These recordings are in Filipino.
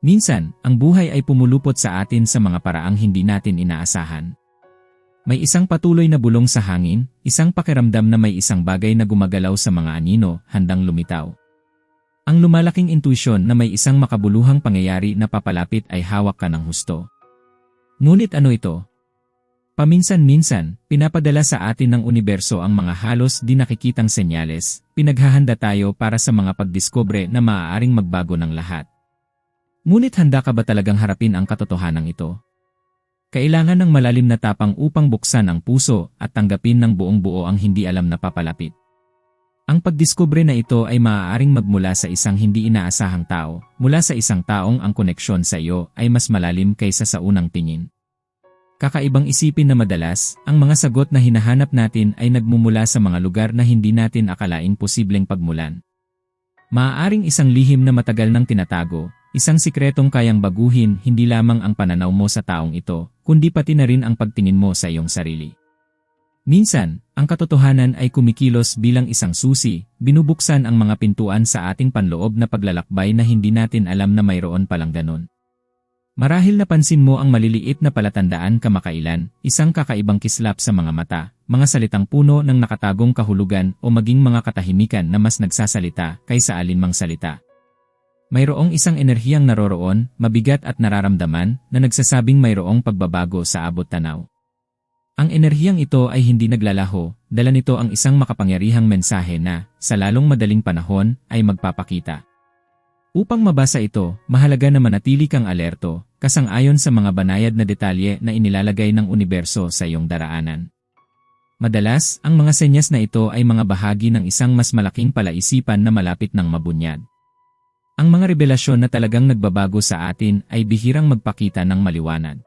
Minsan, ang buhay ay pumulupot sa atin sa mga paraang hindi natin inaasahan. May isang patuloy na bulong sa hangin, isang pakiramdam na may isang bagay na gumagalaw sa mga anino, handang lumitaw. Ang lumalaking intuisyon na may isang makabuluhang pangyayari na papalapit ay hawak ka ng husto. Ngunit ano ito? Paminsan-minsan, pinapadala sa atin ng universo ang mga halos di nakikitang senyales, pinaghahanda tayo para sa mga pagdiskobre na maaaring magbago ng lahat. Ngunit handa ka ba talagang harapin ang katotohanan ito? Kailangan ng malalim na tapang upang buksan ang puso at tanggapin ng buong buo ang hindi alam na papalapit. Ang pagdiskubre na ito ay maaaring magmula sa isang hindi inaasahang tao, mula sa isang taong ang koneksyon sa iyo ay mas malalim kaysa sa unang tingin. Kakaibang isipin na madalas, ang mga sagot na hinahanap natin ay nagmumula sa mga lugar na hindi natin akalain posibleng pagmulan. Maaaring isang lihim na matagal nang tinatago, Isang sikretong kayang baguhin hindi lamang ang pananaw mo sa taong ito, kundi pati na rin ang pagtingin mo sa iyong sarili. Minsan, ang katotohanan ay kumikilos bilang isang susi, binubuksan ang mga pintuan sa ating panloob na paglalakbay na hindi natin alam na mayroon palang ganon. Marahil napansin mo ang maliliit na palatandaan kamakailan, isang kakaibang kislap sa mga mata, mga salitang puno ng nakatagong kahulugan o maging mga katahimikan na mas nagsasalita kaysa alinmang salita. Mayroong isang enerhiyang naroroon, mabigat at nararamdaman, na nagsasabing mayroong pagbabago sa abot tanaw. Ang enerhiyang ito ay hindi naglalaho, dala nito ang isang makapangyarihang mensahe na, sa lalong madaling panahon, ay magpapakita. Upang mabasa ito, mahalaga na manatili kang alerto, kasang-ayon sa mga banayad na detalye na inilalagay ng universo sa iyong daraanan. Madalas, ang mga senyas na ito ay mga bahagi ng isang mas malaking palaisipan na malapit ng mabunyad. Ang mga revelasyon na talagang nagbabago sa atin ay bihirang magpakita ng maliwanag.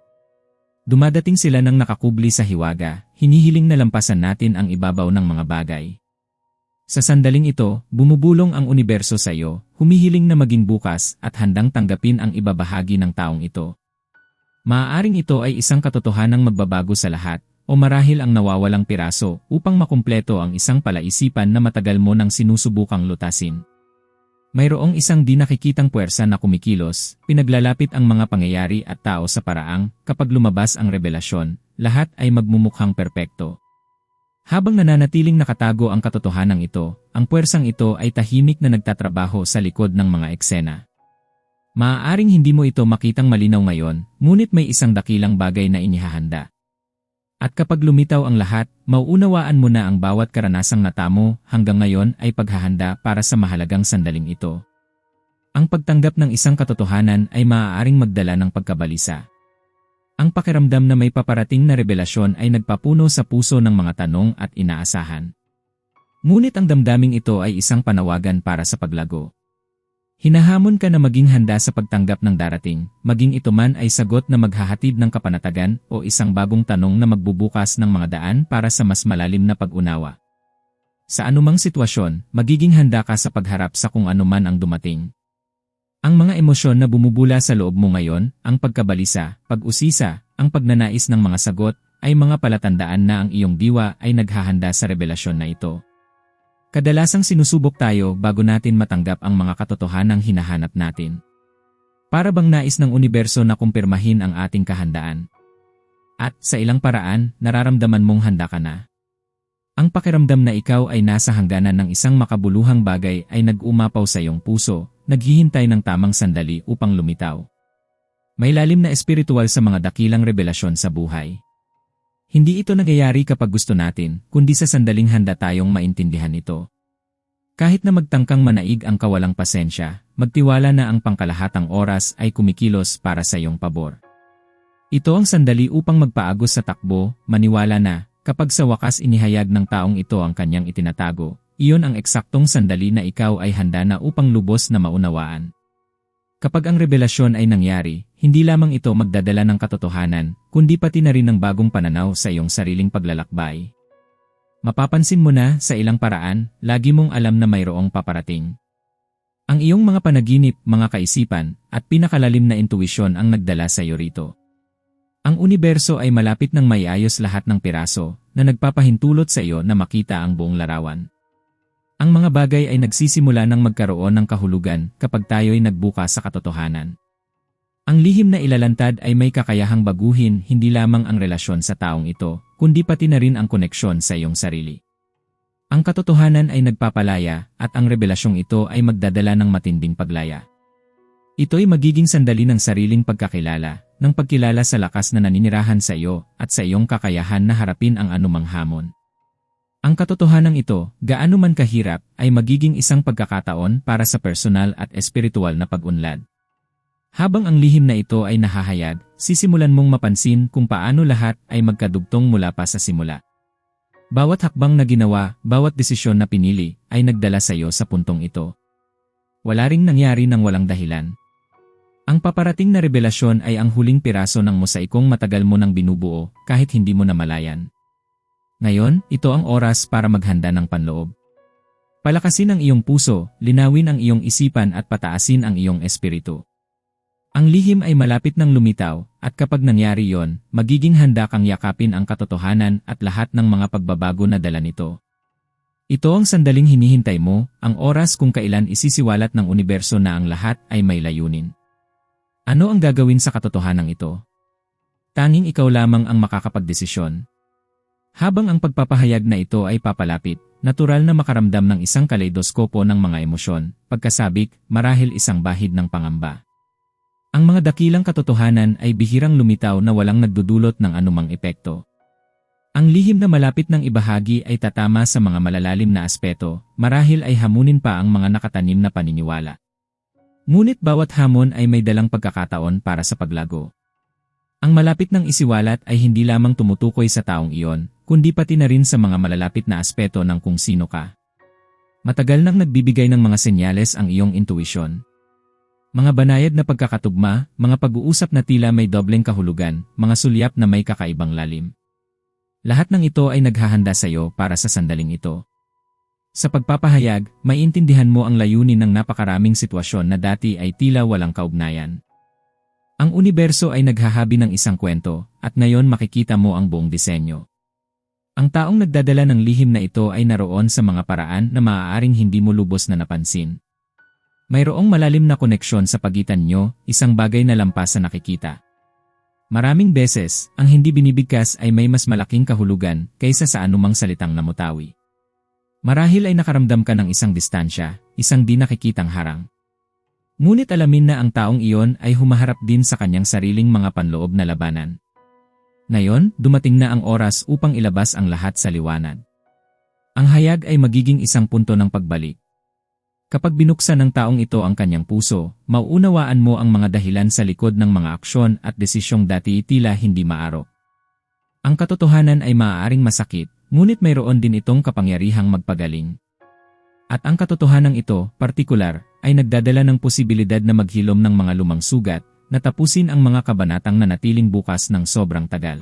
Dumadating sila ng nakakubli sa hiwaga, hinihiling na lampasan natin ang ibabaw ng mga bagay. Sa sandaling ito, bumubulong ang universo sa iyo, humihiling na maging bukas at handang tanggapin ang ibabahagi ng taong ito. Maaaring ito ay isang katotohanang magbabago sa lahat, o marahil ang nawawalang piraso upang makumpleto ang isang palaisipan na matagal mo nang sinusubukang lutasin. Mayroong isang di nakikitang puwersa na kumikilos, pinaglalapit ang mga pangyayari at tao sa paraang, kapag lumabas ang revelasyon, lahat ay magmumukhang perpekto. Habang nananatiling nakatago ang katotohanan ito, ang puwersang ito ay tahimik na nagtatrabaho sa likod ng mga eksena. Maaaring hindi mo ito makitang malinaw ngayon, ngunit may isang dakilang bagay na inihahanda. At kapag lumitaw ang lahat, mauunawaan mo na ang bawat karanasang natamo hanggang ngayon ay paghahanda para sa mahalagang sandaling ito. Ang pagtanggap ng isang katotohanan ay maaaring magdala ng pagkabalisa. Ang pakiramdam na may paparating na revelasyon ay nagpapuno sa puso ng mga tanong at inaasahan. Ngunit ang damdaming ito ay isang panawagan para sa paglago. Hinahamon ka na maging handa sa pagtanggap ng darating, maging ito man ay sagot na maghahatid ng kapanatagan o isang bagong tanong na magbubukas ng mga daan para sa mas malalim na pag-unawa. Sa anumang sitwasyon, magiging handa ka sa pagharap sa kung anuman ang dumating. Ang mga emosyon na bumubula sa loob mo ngayon, ang pagkabalisa, pag-usisa, ang pagnanais ng mga sagot, ay mga palatandaan na ang iyong diwa ay naghahanda sa revelasyon na ito. Kadalasang sinusubok tayo bago natin matanggap ang mga katotohanang hinahanap natin. Para bang nais ng universo na kumpirmahin ang ating kahandaan. At sa ilang paraan, nararamdaman mong handa ka na. Ang pakiramdam na ikaw ay nasa hangganan ng isang makabuluhang bagay ay nag-umapaw sa iyong puso, naghihintay ng tamang sandali upang lumitaw. May lalim na espiritual sa mga dakilang revelasyon sa buhay. Hindi ito nagyayari kapag gusto natin, kundi sa sandaling handa tayong maintindihan ito. Kahit na magtangkang manaig ang kawalang pasensya, magtiwala na ang pangkalahatang oras ay kumikilos para sa iyong pabor. Ito ang sandali upang magpaagos sa takbo, maniwala na, kapag sa wakas inihayag ng taong ito ang kanyang itinatago, iyon ang eksaktong sandali na ikaw ay handa na upang lubos na maunawaan. Kapag ang revelasyon ay nangyari, hindi lamang ito magdadala ng katotohanan, kundi pati na rin ng bagong pananaw sa iyong sariling paglalakbay. Mapapansin mo na sa ilang paraan, lagi mong alam na mayroong paparating. Ang iyong mga panaginip, mga kaisipan, at pinakalalim na intuwisyon ang nagdala sa iyo rito. Ang universo ay malapit ng maiayos lahat ng piraso na nagpapahintulot sa iyo na makita ang buong larawan. Ang mga bagay ay nagsisimula ng magkaroon ng kahulugan kapag tayo'y nagbuka sa katotohanan. Ang lihim na ilalantad ay may kakayahang baguhin hindi lamang ang relasyon sa taong ito, kundi pati na rin ang koneksyon sa iyong sarili. Ang katotohanan ay nagpapalaya at ang revelasyong ito ay magdadala ng matinding paglaya. Ito'y magiging sandali ng sariling pagkakilala, ng pagkilala sa lakas na naninirahan sa iyo at sa iyong kakayahan na harapin ang anumang hamon. Ang katotohanan ito, gaano man kahirap, ay magiging isang pagkakataon para sa personal at espiritual na pag-unlad. Habang ang lihim na ito ay nahahayag, sisimulan mong mapansin kung paano lahat ay magkadugtong mula pa sa simula. Bawat hakbang na ginawa, bawat desisyon na pinili, ay nagdala sa iyo sa puntong ito. Wala ring nangyari ng walang dahilan. Ang paparating na revelasyon ay ang huling piraso ng mosaikong matagal mo nang binubuo kahit hindi mo namalayan. Ngayon, ito ang oras para maghanda ng panloob. Palakasin ang iyong puso, linawin ang iyong isipan at pataasin ang iyong espiritu. Ang lihim ay malapit ng lumitaw, at kapag nangyari yon, magiging handa kang yakapin ang katotohanan at lahat ng mga pagbabago na dala nito. Ito ang sandaling hinihintay mo, ang oras kung kailan isisiwalat ng universo na ang lahat ay may layunin. Ano ang gagawin sa katotohanan ito? Tanging ikaw lamang ang makakapagdesisyon. Habang ang pagpapahayag na ito ay papalapit, natural na makaramdam ng isang kaleidoskopo ng mga emosyon, pagkasabik, marahil isang bahid ng pangamba. Ang mga dakilang katotohanan ay bihirang lumitaw na walang nagdudulot ng anumang epekto. Ang lihim na malapit ng ibahagi ay tatama sa mga malalalim na aspeto, marahil ay hamunin pa ang mga nakatanim na paniniwala. Ngunit bawat hamon ay may dalang pagkakataon para sa paglago. Ang malapit ng isiwalat ay hindi lamang tumutukoy sa taong iyon, kundi pati na rin sa mga malalapit na aspeto ng kung sino ka. Matagal nang nagbibigay ng mga senyales ang iyong intuition, mga banayad na pagkakatugma, mga pag-uusap na tila may dobleng kahulugan, mga sulyap na may kakaibang lalim. Lahat ng ito ay naghahanda sa iyo para sa sandaling ito. Sa pagpapahayag, maiintindihan mo ang layunin ng napakaraming sitwasyon na dati ay tila walang kaugnayan. Ang universo ay naghahabi ng isang kwento, at ngayon makikita mo ang buong disenyo. Ang taong nagdadala ng lihim na ito ay naroon sa mga paraan na maaaring hindi mo lubos na napansin. Mayroong malalim na koneksyon sa pagitan nyo, isang bagay na lampas sa nakikita. Maraming beses, ang hindi binibigkas ay may mas malaking kahulugan kaysa sa anumang salitang namutawi. Marahil ay nakaramdam ka ng isang distansya, isang di nakikitang harang. Ngunit alamin na ang taong iyon ay humaharap din sa kanyang sariling mga panloob na labanan. Ngayon, dumating na ang oras upang ilabas ang lahat sa liwanag. Ang hayag ay magiging isang punto ng pagbalik, Kapag binuksan ng taong ito ang kanyang puso, mauunawaan mo ang mga dahilan sa likod ng mga aksyon at desisyong dati tila hindi maarok. Ang katotohanan ay maaaring masakit, ngunit mayroon din itong kapangyarihang magpagaling. At ang katotohanan ito, partikular, ay nagdadala ng posibilidad na maghilom ng mga lumang sugat, na tapusin ang mga kabanatang nanatiling bukas ng sobrang tagal.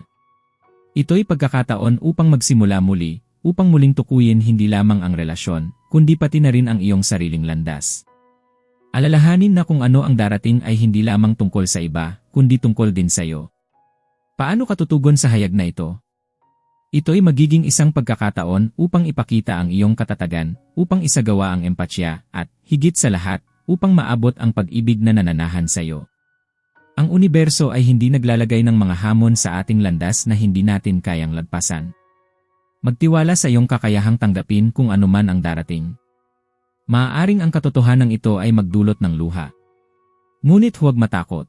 Ito'y pagkakataon upang magsimula muli, upang muling tukuyin hindi lamang ang relasyon, kundi pati na rin ang iyong sariling landas. Alalahanin na kung ano ang darating ay hindi lamang tungkol sa iba, kundi tungkol din sa iyo. Paano ka tutugon sa hayag na ito? Ito'y magiging isang pagkakataon upang ipakita ang iyong katatagan, upang isagawa ang empatya, at, higit sa lahat, upang maabot ang pag-ibig na nananahan sa iyo. Ang universo ay hindi naglalagay ng mga hamon sa ating landas na hindi natin kayang lagpasan. Magtiwala sa iyong kakayahang tanggapin kung anuman ang darating. Maaaring ang katotohanan ito ay magdulot ng luha. Ngunit huwag matakot.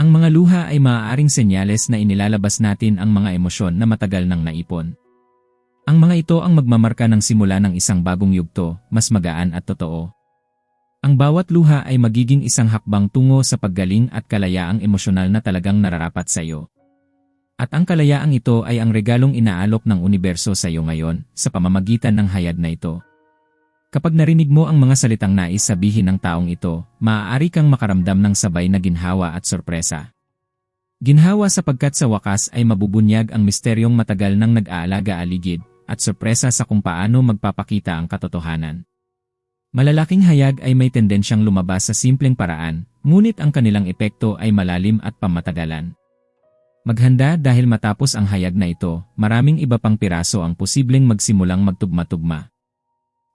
Ang mga luha ay maaaring senyales na inilalabas natin ang mga emosyon na matagal nang naipon. Ang mga ito ang magmamarka ng simula ng isang bagong yugto, mas magaan at totoo. Ang bawat luha ay magiging isang hakbang tungo sa paggaling at kalayaang emosyonal na talagang nararapat sa iyo. At ang kalayaang ito ay ang regalong inaalok ng universo sa iyo ngayon sa pamamagitan ng hayag na ito. Kapag narinig mo ang mga salitang nais sabihin ng taong ito, maaari kang makaramdam ng sabay na ginhawa at sorpresa. Ginhawa sapagkat sa wakas ay mabubunyag ang misteryong matagal nang nag-aalaga aligid at sorpresa sa kung paano magpapakita ang katotohanan. Malalaking hayag ay may tendensyang lumabas sa simpleng paraan, ngunit ang kanilang epekto ay malalim at pamatagalan. Maghanda dahil matapos ang hayag na ito, maraming iba pang piraso ang posibleng magsimulang magtugma-tugma.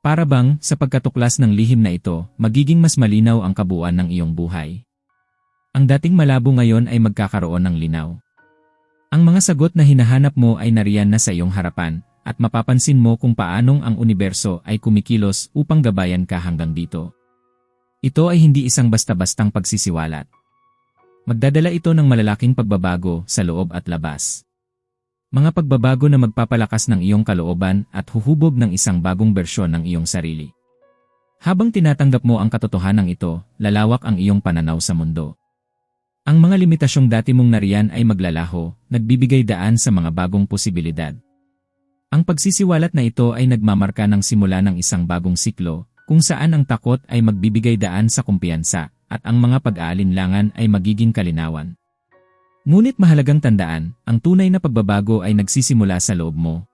Para bang, sa pagkatuklas ng lihim na ito, magiging mas malinaw ang kabuuan ng iyong buhay. Ang dating malabo ngayon ay magkakaroon ng linaw. Ang mga sagot na hinahanap mo ay nariyan na sa iyong harapan, at mapapansin mo kung paanong ang universo ay kumikilos upang gabayan ka hanggang dito. Ito ay hindi isang basta-bastang pagsisiwalat. Magdadala ito ng malalaking pagbabago sa loob at labas. Mga pagbabago na magpapalakas ng iyong kalooban at huhubog ng isang bagong bersyon ng iyong sarili. Habang tinatanggap mo ang katotohanan ito, lalawak ang iyong pananaw sa mundo. Ang mga limitasyong dati mong nariyan ay maglalaho, nagbibigay daan sa mga bagong posibilidad. Ang pagsisiwalat na ito ay nagmamarka ng simula ng isang bagong siklo, kung saan ang takot ay magbibigay daan sa kumpiyansa, at ang mga pag-aalinlangan ay magiging kalinawan. Ngunit mahalagang tandaan, ang tunay na pagbabago ay nagsisimula sa loob mo.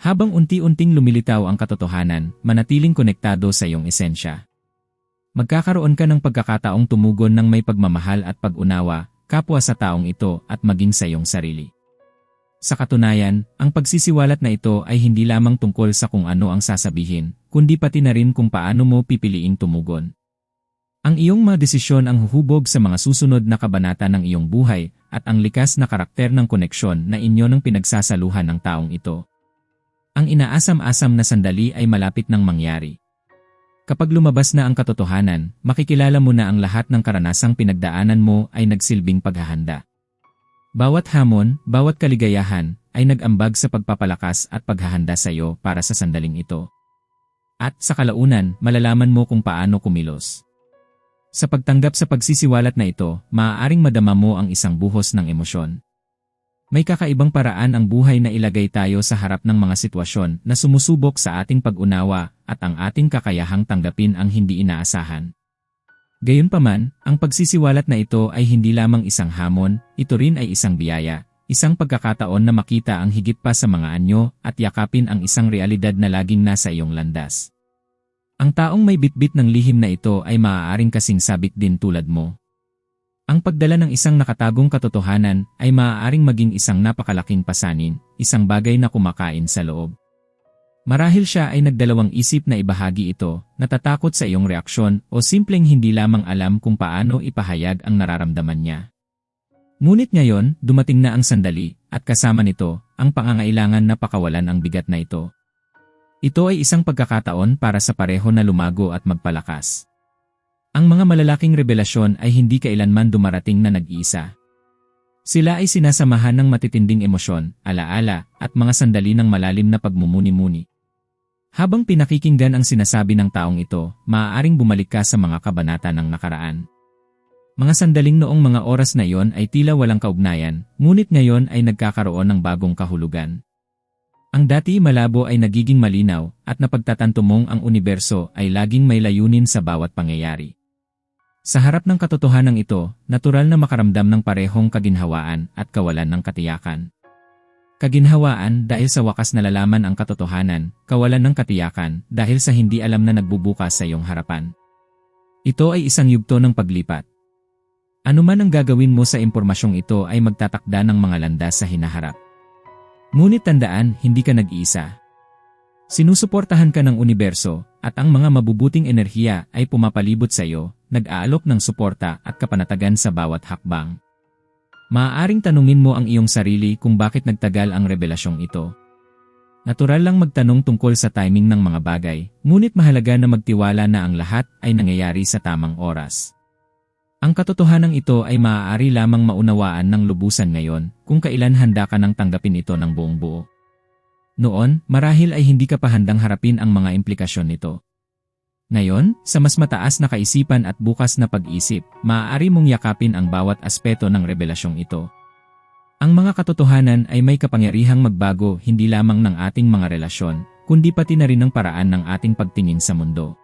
Habang unti-unting lumilitaw ang katotohanan, manatiling konektado sa iyong esensya. Magkakaroon ka ng pagkakataong tumugon ng may pagmamahal at pag-unawa, kapwa sa taong ito at maging sa iyong sarili. Sa katunayan, ang pagsisiwalat na ito ay hindi lamang tungkol sa kung ano ang sasabihin, kundi pati na rin kung paano mo pipiliing tumugon. Ang iyong mga desisyon ang huhubog sa mga susunod na kabanata ng iyong buhay at ang likas na karakter ng koneksyon na inyo ng pinagsasaluhan ng taong ito. Ang inaasam-asam na sandali ay malapit ng mangyari. Kapag lumabas na ang katotohanan, makikilala mo na ang lahat ng karanasang pinagdaanan mo ay nagsilbing paghahanda. Bawat hamon, bawat kaligayahan, ay nag-ambag sa pagpapalakas at paghahanda sa iyo para sa sandaling ito. At sa kalaunan, malalaman mo kung paano kumilos. Sa pagtanggap sa pagsisiwalat na ito, maaaring madama mo ang isang buhos ng emosyon. May kakaibang paraan ang buhay na ilagay tayo sa harap ng mga sitwasyon na sumusubok sa ating pag-unawa at ang ating kakayahang tanggapin ang hindi inaasahan. Gayunpaman, ang pagsisiwalat na ito ay hindi lamang isang hamon, ito rin ay isang biyaya, isang pagkakataon na makita ang higit pa sa mga anyo at yakapin ang isang realidad na laging nasa iyong landas. Ang taong may bitbit ng lihim na ito ay maaaring kasing sabik din tulad mo. Ang pagdala ng isang nakatagong katotohanan ay maaaring maging isang napakalaking pasanin, isang bagay na kumakain sa loob. Marahil siya ay nagdalawang isip na ibahagi ito, natatakot sa iyong reaksyon o simpleng hindi lamang alam kung paano ipahayag ang nararamdaman niya. Ngunit ngayon, dumating na ang sandali, at kasama nito, ang pangangailangan na pakawalan ang bigat na ito. Ito ay isang pagkakataon para sa pareho na lumago at magpalakas. Ang mga malalaking revelasyon ay hindi kailanman dumarating na nag-iisa. Sila ay sinasamahan ng matitinding emosyon, alaala, at mga sandali ng malalim na pagmumuni-muni. Habang pinakikinggan ang sinasabi ng taong ito, maaaring bumalik ka sa mga kabanata ng nakaraan. Mga sandaling noong mga oras na iyon ay tila walang kaugnayan, ngunit ngayon ay nagkakaroon ng bagong kahulugan. Ang dati malabo ay nagiging malinaw at napagtatanto mong ang universo ay laging may layunin sa bawat pangyayari. Sa harap ng katotohanan ito, natural na makaramdam ng parehong kaginhawaan at kawalan ng katiyakan. Kaginhawaan dahil sa wakas nalalaman ang katotohanan, kawalan ng katiyakan dahil sa hindi alam na nagbubukas sa iyong harapan. Ito ay isang yugto ng paglipat. Ano man ang gagawin mo sa impormasyong ito ay magtatakda ng mga landas sa hinaharap. Ngunit tandaan, hindi ka nag-iisa. Sinusuportahan ka ng universo, at ang mga mabubuting enerhiya ay pumapalibot sa iyo, nag-aalok ng suporta at kapanatagan sa bawat hakbang. Maaaring tanungin mo ang iyong sarili kung bakit nagtagal ang revelasyong ito. Natural lang magtanong tungkol sa timing ng mga bagay, ngunit mahalaga na magtiwala na ang lahat ay nangyayari sa tamang oras. Ang katotohanan ito ay maaari lamang maunawaan ng lubusan ngayon kung kailan handa ka nang tanggapin ito ng buong buo. Noon, marahil ay hindi ka pa handang harapin ang mga implikasyon nito. Ngayon, sa mas mataas na kaisipan at bukas na pag-isip, maaari mong yakapin ang bawat aspeto ng revelasyong ito. Ang mga katotohanan ay may kapangyarihang magbago hindi lamang ng ating mga relasyon, kundi pati na rin ng paraan ng ating pagtingin sa mundo.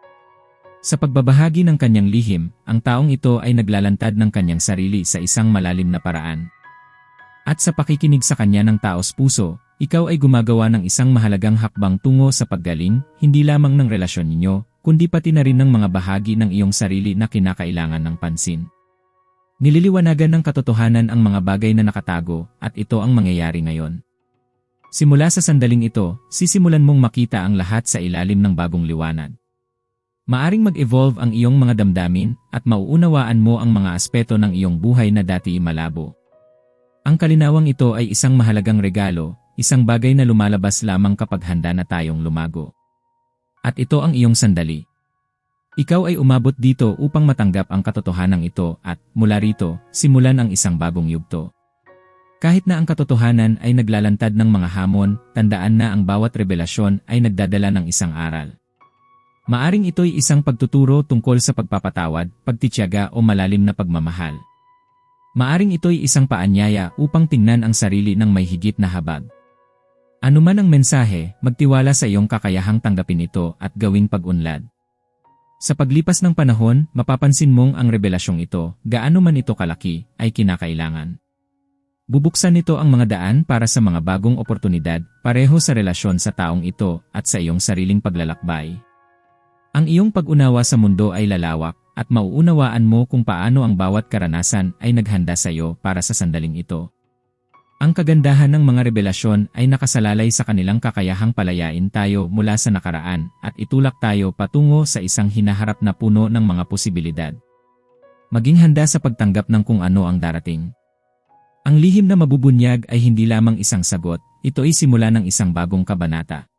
Sa pagbabahagi ng kanyang lihim, ang taong ito ay naglalantad ng kanyang sarili sa isang malalim na paraan. At sa pakikinig sa kanya ng taos puso, ikaw ay gumagawa ng isang mahalagang hakbang tungo sa paggaling, hindi lamang ng relasyon ninyo, kundi pati na rin ng mga bahagi ng iyong sarili na kinakailangan ng pansin. Nililiwanagan ng katotohanan ang mga bagay na nakatago, at ito ang mangyayari ngayon. Simula sa sandaling ito, sisimulan mong makita ang lahat sa ilalim ng bagong liwanag. Maaring mag-evolve ang iyong mga damdamin at mauunawaan mo ang mga aspeto ng iyong buhay na dati malabo. Ang kalinawang ito ay isang mahalagang regalo, isang bagay na lumalabas lamang kapag handa na tayong lumago. At ito ang iyong sandali. Ikaw ay umabot dito upang matanggap ang katotohanan ito at, mula rito, simulan ang isang bagong yugto. Kahit na ang katotohanan ay naglalantad ng mga hamon, tandaan na ang bawat revelasyon ay nagdadala ng isang aral. Maaring ito'y isang pagtuturo tungkol sa pagpapatawad, pagtityaga o malalim na pagmamahal. Maaring ito'y isang paanyaya upang tingnan ang sarili ng may higit na habag. Ano man ang mensahe, magtiwala sa iyong kakayahang tanggapin ito at gawing pag-unlad. Sa paglipas ng panahon, mapapansin mong ang revelasyong ito, gaano man ito kalaki, ay kinakailangan. Bubuksan nito ang mga daan para sa mga bagong oportunidad, pareho sa relasyon sa taong ito at sa iyong sariling paglalakbay. Ang iyong pag-unawa sa mundo ay lalawak at mauunawaan mo kung paano ang bawat karanasan ay naghanda sa iyo para sa sandaling ito. Ang kagandahan ng mga revelasyon ay nakasalalay sa kanilang kakayahang palayain tayo mula sa nakaraan at itulak tayo patungo sa isang hinaharap na puno ng mga posibilidad. Maging handa sa pagtanggap ng kung ano ang darating. Ang lihim na mabubunyag ay hindi lamang isang sagot, ito ay simula ng isang bagong kabanata.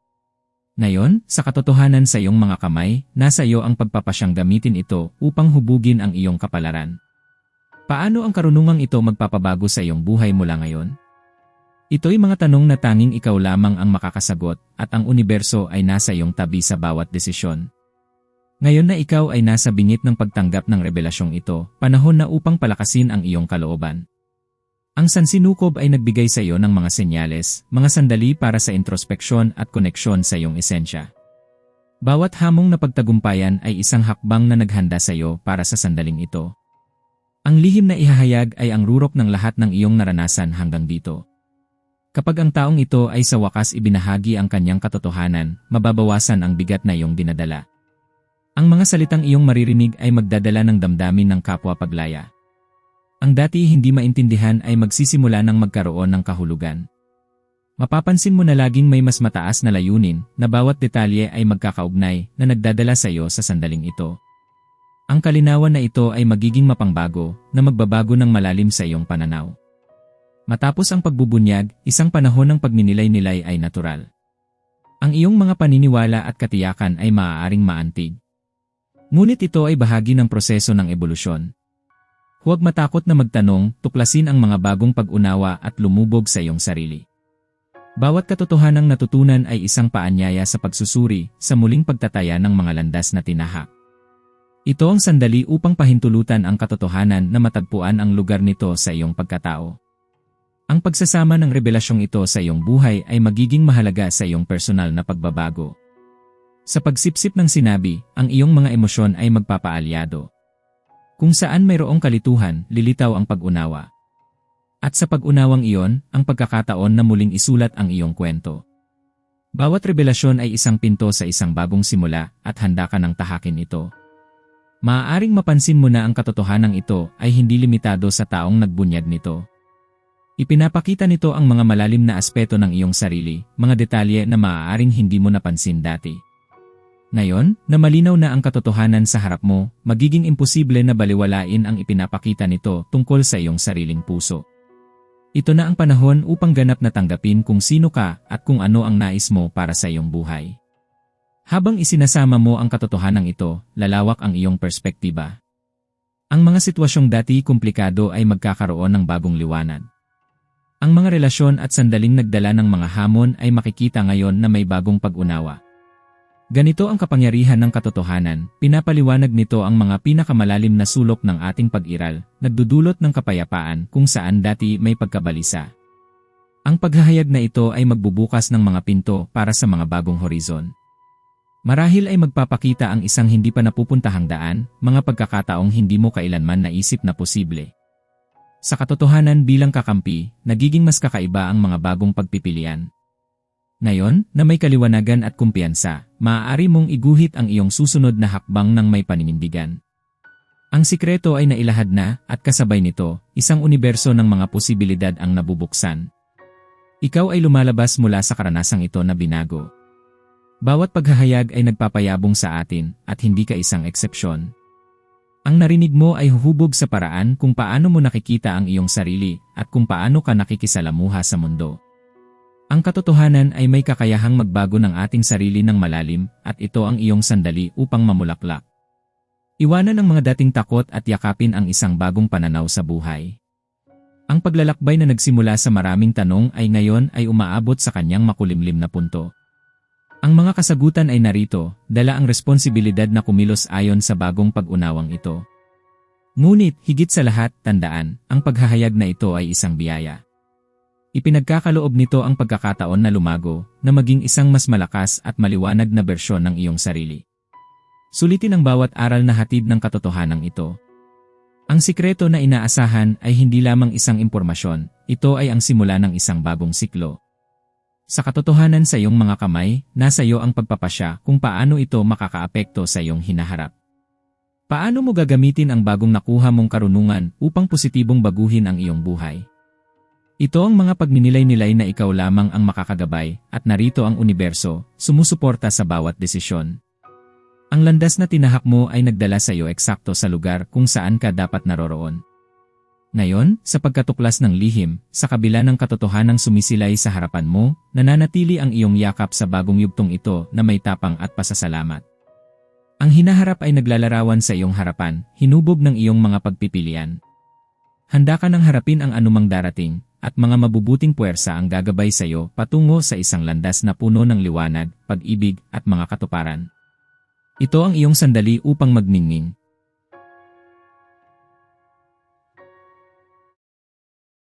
Ngayon, sa katotohanan sa iyong mga kamay, nasa iyo ang pagpapasyang gamitin ito upang hubugin ang iyong kapalaran. Paano ang karunungang ito magpapabago sa iyong buhay mula ngayon? Ito'y mga tanong na tanging ikaw lamang ang makakasagot at ang universo ay nasa iyong tabi sa bawat desisyon. Ngayon na ikaw ay nasa bingit ng pagtanggap ng revelasyong ito, panahon na upang palakasin ang iyong kalooban. Ang sansinukob ay nagbigay sa iyo ng mga senyales, mga sandali para sa introspeksyon at koneksyon sa iyong esensya. Bawat hamong na pagtagumpayan ay isang hakbang na naghanda sa iyo para sa sandaling ito. Ang lihim na ihahayag ay ang rurok ng lahat ng iyong naranasan hanggang dito. Kapag ang taong ito ay sa wakas ibinahagi ang kanyang katotohanan, mababawasan ang bigat na iyong dinadala. Ang mga salitang iyong maririnig ay magdadala ng damdamin ng kapwa paglaya. Ang dati hindi maintindihan ay magsisimula ng magkaroon ng kahulugan. Mapapansin mo na laging may mas mataas na layunin na bawat detalye ay magkakaugnay na nagdadala sa iyo sa sandaling ito. Ang kalinawan na ito ay magiging mapangbago na magbabago ng malalim sa iyong pananaw. Matapos ang pagbubunyag, isang panahon ng pagninilay-nilay ay natural. Ang iyong mga paniniwala at katiyakan ay maaaring maantig. Ngunit ito ay bahagi ng proseso ng ebolusyon. Huwag matakot na magtanong, tuklasin ang mga bagong pag-unawa at lumubog sa iyong sarili. Bawat katotohanang natutunan ay isang paanyaya sa pagsusuri sa muling pagtataya ng mga landas na tinahak. Ito ang sandali upang pahintulutan ang katotohanan na matagpuan ang lugar nito sa iyong pagkatao. Ang pagsasama ng revelasyong ito sa iyong buhay ay magiging mahalaga sa iyong personal na pagbabago. Sa pagsipsip ng sinabi, ang iyong mga emosyon ay magpapaalyado. Kung saan mayroong kalituhan, lilitaw ang pag-unawa. At sa pag-unawang iyon, ang pagkakataon na muling isulat ang iyong kwento. Bawat revelasyon ay isang pinto sa isang bagong simula at handa ka ng tahakin ito. Maaaring mapansin mo na ang katotohanan ito ay hindi limitado sa taong nagbunyag nito. Ipinapakita nito ang mga malalim na aspeto ng iyong sarili, mga detalye na maaaring hindi mo napansin dati. Ngayon, na malinaw na ang katotohanan sa harap mo, magiging imposible na baliwalain ang ipinapakita nito tungkol sa iyong sariling puso. Ito na ang panahon upang ganap na tanggapin kung sino ka at kung ano ang nais mo para sa iyong buhay. Habang isinasama mo ang katotohanan ito, lalawak ang iyong perspektiba. Ang mga sitwasyong dati komplikado ay magkakaroon ng bagong liwanag. Ang mga relasyon at sandaling nagdala ng mga hamon ay makikita ngayon na may bagong pag-unawa. Ganito ang kapangyarihan ng katotohanan, pinapaliwanag nito ang mga pinakamalalim na sulok ng ating pag-iral, nagdudulot ng kapayapaan kung saan dati may pagkabalisa. Ang paghahayag na ito ay magbubukas ng mga pinto para sa mga bagong horizon. Marahil ay magpapakita ang isang hindi pa napupuntahang daan, mga pagkakataong hindi mo kailanman naisip na posible. Sa katotohanan bilang kakampi, nagiging mas kakaiba ang mga bagong pagpipilian. Ngayon, na may kaliwanagan at kumpiyansa, maaari mong iguhit ang iyong susunod na hakbang ng may paninindigan. Ang sikreto ay nailahad na, at kasabay nito, isang universo ng mga posibilidad ang nabubuksan. Ikaw ay lumalabas mula sa karanasang ito na binago. Bawat paghahayag ay nagpapayabong sa atin at hindi ka isang eksepsyon. Ang narinig mo ay huhubog sa paraan kung paano mo nakikita ang iyong sarili at kung paano ka nakikisalamuha sa mundo. Ang katotohanan ay may kakayahang magbago ng ating sarili ng malalim at ito ang iyong sandali upang mamulaklak. Iwanan ang mga dating takot at yakapin ang isang bagong pananaw sa buhay. Ang paglalakbay na nagsimula sa maraming tanong ay ngayon ay umaabot sa kanyang makulimlim na punto. Ang mga kasagutan ay narito, dala ang responsibilidad na kumilos ayon sa bagong pag-unawang ito. Ngunit, higit sa lahat, tandaan, ang paghahayag na ito ay isang biyaya. Ipinagkakaloob nito ang pagkakataon na lumago, na maging isang mas malakas at maliwanag na bersyon ng iyong sarili. Sulitin ang bawat aral na hatid ng katotohanan ito. Ang sikreto na inaasahan ay hindi lamang isang impormasyon, ito ay ang simula ng isang bagong siklo. Sa katotohanan sa iyong mga kamay, nasa iyo ang pagpapasya kung paano ito makakaapekto sa iyong hinaharap. Paano mo gagamitin ang bagong nakuha mong karunungan upang positibong baguhin ang iyong buhay? Ito ang mga pagninilay-nilay na ikaw lamang ang makakagabay at narito ang universo, sumusuporta sa bawat desisyon. Ang landas na tinahak mo ay nagdala sa iyo eksakto sa lugar kung saan ka dapat naroroon. Ngayon, sa pagkatuklas ng lihim, sa kabila ng katotohanang sumisilay sa harapan mo, nananatili ang iyong yakap sa bagong yugtong ito na may tapang at pasasalamat. Ang hinaharap ay naglalarawan sa iyong harapan, hinubog ng iyong mga pagpipilian. Handa ka nang harapin ang anumang darating, at mga mabubuting puwersa ang gagabay sa iyo patungo sa isang landas na puno ng liwanag, pag-ibig, at mga katuparan. Ito ang iyong sandali upang magningning,